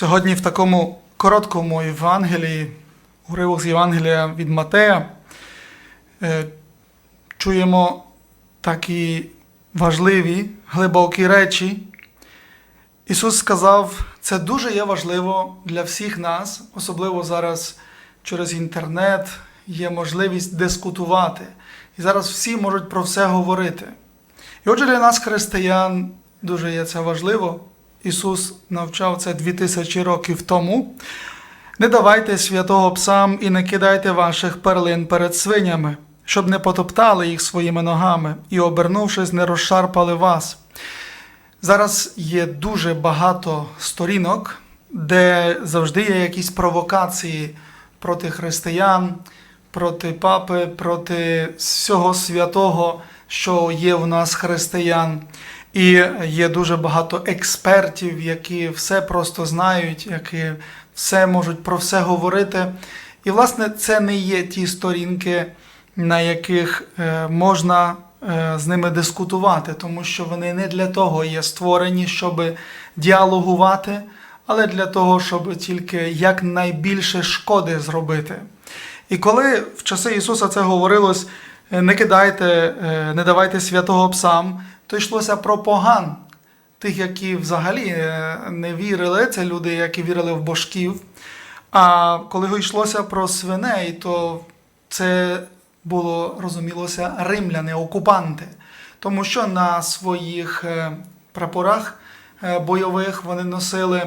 Сьогодні в такому короткому Євангелії, уривок з Євангелія від Матея, е, чуємо такі важливі, глибокі речі. Ісус сказав, це дуже є важливо для всіх нас, особливо зараз через інтернет є можливість дискутувати. І зараз всі можуть про все говорити. І отже, для нас, християн, дуже є це важливо. Ісус навчав це дві тисячі років тому. Не давайте святого псам і не кидайте ваших перлин перед свинями, щоб не потоптали їх своїми ногами і, обернувшись, не розшарпали вас. Зараз є дуже багато сторінок, де завжди є якісь провокації проти християн, проти папи, проти всього святого, що є в нас християн. І є дуже багато експертів, які все просто знають, які все можуть про все говорити. І, власне, це не є ті сторінки, на яких е, можна е, з ними дискутувати, тому що вони не для того є створені, щоб діалогувати, але для того, щоб тільки якнайбільше шкоди зробити. І коли в часи Ісуса це говорилось, не кидайте, е, не давайте святого псам, то йшлося про поган, тих, які взагалі е, не вірили, це люди, які вірили в божків. А коли йшлося про свиней, то це було розумілося римляни, окупанти, тому що на своїх е, прапорах е, бойових вони носили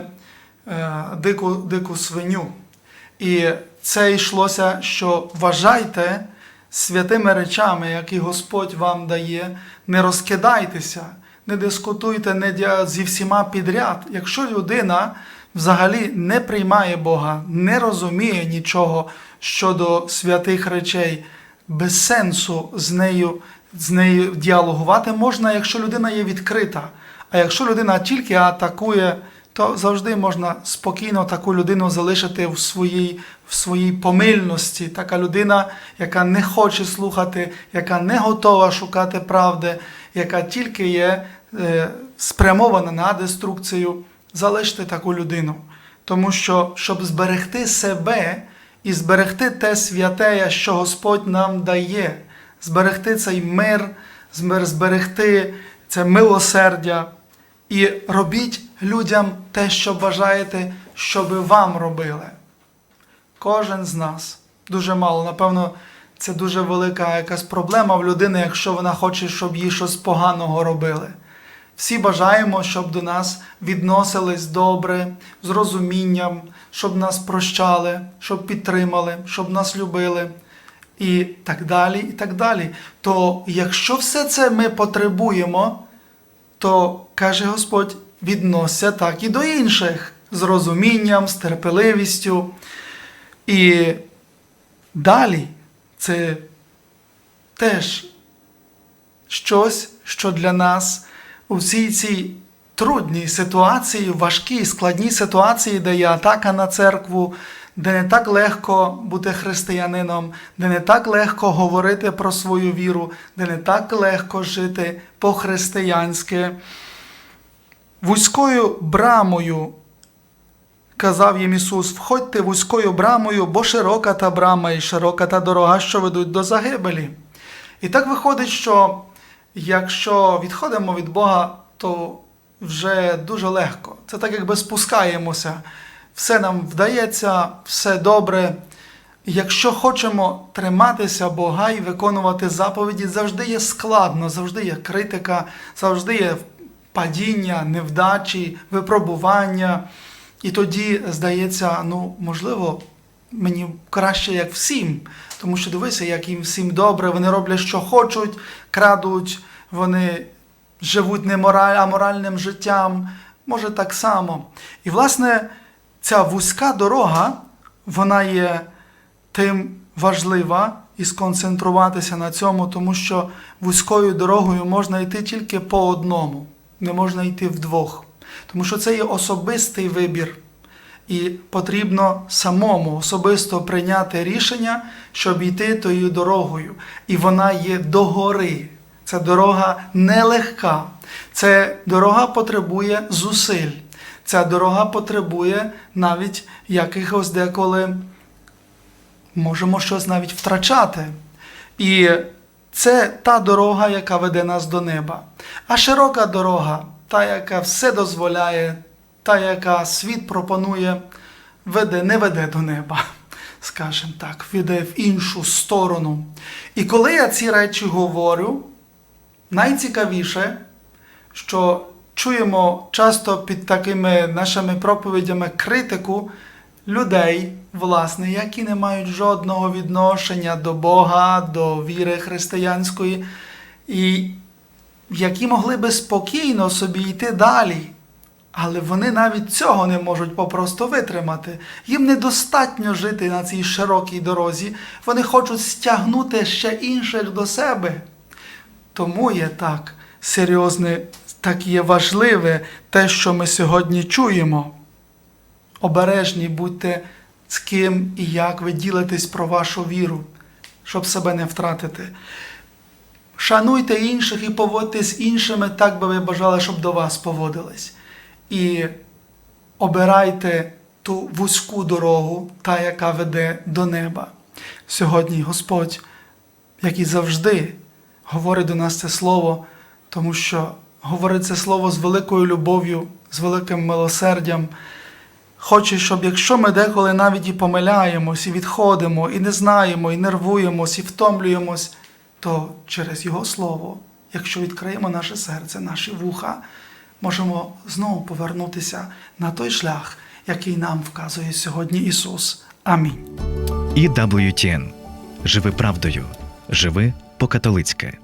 дику, дику свиню. І це йшлося, що вважайте святими речами, які Господь вам дає, не розкидайтеся, не дискутуйте не зі всіма підряд. Якщо людина взагалі не приймає Бога, не розуміє нічого щодо святих речей, без сенсу з нею, з нею діалогувати можна, якщо людина є відкрита. А якщо людина тільки атакує, то завжди можна спокійно таку людину залишити в своїй, в своїй помильності. Така людина, яка не хоче слухати, яка не готова шукати правди, яка тільки є е, спрямована на деструкцію, залиште таку людину. Тому що, щоб зберегти себе і зберегти те святе, що Господь нам дає, зберегти цей мир, зберегти це милосердя. І робіть людям те, що бажаєте, щоб вам робили. Кожен з нас дуже мало. Напевно, це дуже велика якась проблема в людини, якщо вона хоче, щоб їй щось поганого робили. Всі бажаємо, щоб до нас відносились добре, з розумінням, щоб нас прощали, щоб підтримали, щоб нас любили. І так далі, і так далі. То якщо все це ми потребуємо, то каже Господь, відносся так і до інших з розумінням, з терпеливістю. І далі це теж щось, що для нас у всій цій трудній ситуації, важкій, складній ситуації, де є атака на церкву, де не так легко бути християнином, де не так легко говорити про свою віру, де не так легко жити по-християнськи. Вузькою брамою, казав їм Ісус, входьте вузькою брамою, бо широка та брама і широка та дорога, що ведуть до загибелі. І так виходить, що якщо відходимо від Бога, то вже дуже легко. Це так, якби спускаємося. Все нам вдається, все добре. Якщо хочемо триматися Бога і виконувати заповіді, завжди є складно, завжди є критика, завжди є падіння, невдачі, випробування. І тоді здається, ну, можливо, мені краще, як всім. Тому що дивися, як їм всім добре, вони роблять, що хочуть, крадуть, вони живуть не мораль, а моральним життям. Може так само. І, власне, ця вузька дорога, вона є тим важлива і сконцентруватися на цьому, тому що вузькою дорогою можна йти тільки по одному, не можна йти вдвох. Тому що це є особистий вибір. І потрібно самому особисто прийняти рішення, щоб йти тою дорогою. І вона є догори. Це дорога нелегка, Ця дорога потребує зусиль. Ця дорога потребує навіть якихось деколи можемо щось навіть втрачати. І це та дорога, яка веде нас до неба. А широка дорога, та, яка все дозволяє, та, яка світ пропонує, веде, не веде до неба, скажімо так, веде в іншу сторону. І коли я ці речі говорю, найцікавіше, що чуємо часто під такими нашими проповідями критику людей, власне, які не мають жодного відношення до Бога, до віри християнської, і які могли би спокійно собі йти далі. Але вони навіть цього не можуть попросту витримати. Їм недостатньо жити на цій широкій дорозі. Вони хочуть стягнути ще інших до себе. Тому є так серйозне, так є важливе те, що ми сьогодні чуємо. Обережні будьте з ким і як ви ділитесь про вашу віру, щоб себе не втратити. Шануйте інших і поводьтесь з іншими так, би ви бажали, щоб до вас поводились. І обирайте ту вузьку дорогу, та, яка веде до неба. Сьогодні Господь, як і завжди, говорить до нас це слово, тому що говорить це слово з великою любов'ю, з великим милосердям. Хоче, щоб якщо ми деколи навіть і помиляємось, і відходимо, і не знаємо, і нервуємось, і втомлюємось, то через Його Слово, якщо відкриємо наше серце, наші вуха, можемо знову повернутися на той шлях, який нам вказує сьогодні Ісус. Амінь. EWTN. Живи правдою. Живи по-католицьки.